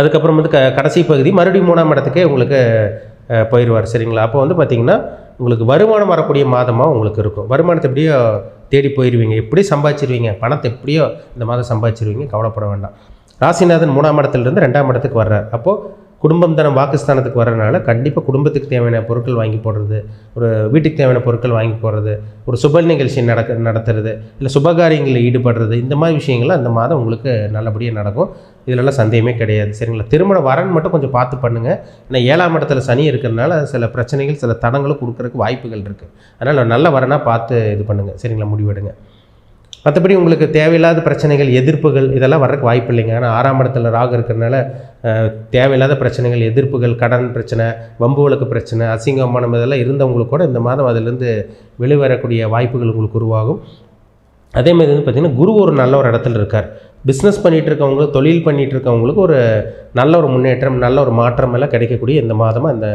அதுக்கப்புறம் வந்து க கடைசி பகுதி மறுபடியும் மூணாம் இடத்துக்கே உங்களுக்கு போயிடுவார் சரிங்களா? அப்போ வந்து பார்த்திங்கன்னா உங்களுக்கு வருமானம் வரக்கூடிய மாதமாக உங்களுக்கு இருக்கும். வருமானத்தை எப்படியோ தேடி போயிடுவீங்க எப்படி சம்பாதிச்சிருவீங்க? பணத்தை எப்படியோ இந்த மாதம் சம்பாதிச்சிருவீங்க. கவலைப்பட வேண்டாம். ராசிநாதன் மூணாம் இடத்துலேருந்து ரெண்டாம் இடத்துக்கு வர்றார். அப்போது குடும்பம் தனம் வாக்குஸ்தானத்துக்கு வர்றதுனால கண்டிப்பாக குடும்பத்துக்கு தேவையான பொருட்கள் வாங்கி போடுறது ஒரு வீட்டுக்கு தேவையான பொருட்கள் வாங்கி போடுறது ஒரு சுப நிகழ்ச்சி நடக்க நடத்துறது இல்லை சுபகாரியங்களில் ஈடுபடுறது இந்த மாதிரி விஷயங்கள்லாம் அந்த மாதம் உங்களுக்கு நல்லபடியாக நடக்கும். இதிலெல்லாம் சந்தேகமே கிடையாது. சரிங்களா? திருமண வரன் மட்டும் கொஞ்சம் பார்த்து பண்ணுங்கள் ஏன்னா ஏழாம் இடத்துல சனி இருக்கிறதுனால சில பிரச்சனைகள் சில தடங்களும் கொடுக்குறதுக்கு வாய்ப்புகள் இருக்குது அதனால் நல்ல வரனாக பார்த்து இது பண்ணுங்கள் சரிங்களா? முடிவெடுங்க. மற்றபடி உங்களுக்கு தேவையில்லாத பிரச்சனைகள் எதிர்ப்புகள் இதெல்லாம் வர்றதுக்கு வாய்ப்பு இல்லைங்க. ஆனால் ஆறாம் இடத்துல ராகு இருக்கிறதுனால தேவையில்லாத பிரச்சனைகள் எதிர்ப்புகள் கடன் பிரச்சனை வம்பு வழக்கு பிரச்சனை அசிங்கமானம் இதெல்லாம் இருந்தவங்களுக்கு கூட இந்த மாதம் அதிலிருந்து வெளிவரக்கூடிய வாய்ப்புகள் உங்களுக்கு உருவாகும். அதே மாதிரி வந்து பார்த்திங்கன்னா குரு ஒரு நல்ல ஒரு இடத்துல இருக்கார். பிஸ்னஸ் பண்ணிகிட்டு இருக்கவங்க தொழில் பண்ணிகிட்டு இருக்கவங்களுக்கு ஒரு நல்ல ஒரு முன்னேற்றம் நல்ல ஒரு மாற்றம் எல்லாம் கிடைக்கக்கூடிய இந்த மாதமாக இந்த